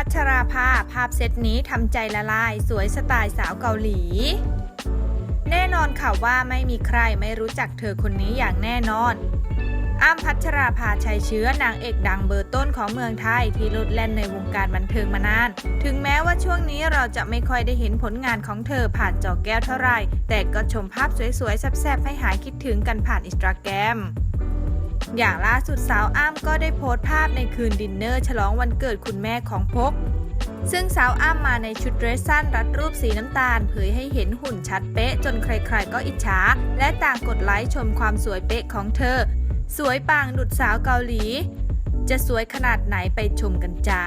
พัชราภาภาพเซตนี้ทำใจละลาย สวยสไตล์สาวเกาหลี แน่นอนค่ะว่าไม่มีใครไม่รู้จักเธอคนนี้อย่างแน่นอนอ้ำพัชราภาชัยเชื้อนางเอกดังเบอร์ต้นของเมืองไทยที่ลุดแล่นในวงการบันเทิงมานาน ถึงแม้ว่าช่วงนี้เราจะไม่ค่อยได้เห็นผลงานของเธอผ่านจอแก้วเท่าไหร่ แต่ก็ชมภาพสวยๆแซ่บๆให้หายคิดถึงกันผ่านอินสตาแกรม อย่างล่าสุดสาวอ้ำก็ได้โพสต์ภาพในคืนดินเนอร์ ฉลองวันเกิดคุณแม่ของพก ซึ่งสาวอ้ำมาในชุดเดรสสั้นรัดรูปสีน้ำตาล เผยให้เห็นหุ่นชัดเป๊ะ จนใครๆก็อิจฉา และต่างกดไลค์ชมความสวยเป๊ะของเธอ สวยปังดุดสาวเกาหลี จะสวยขนาดไหนไปชมกันจ้า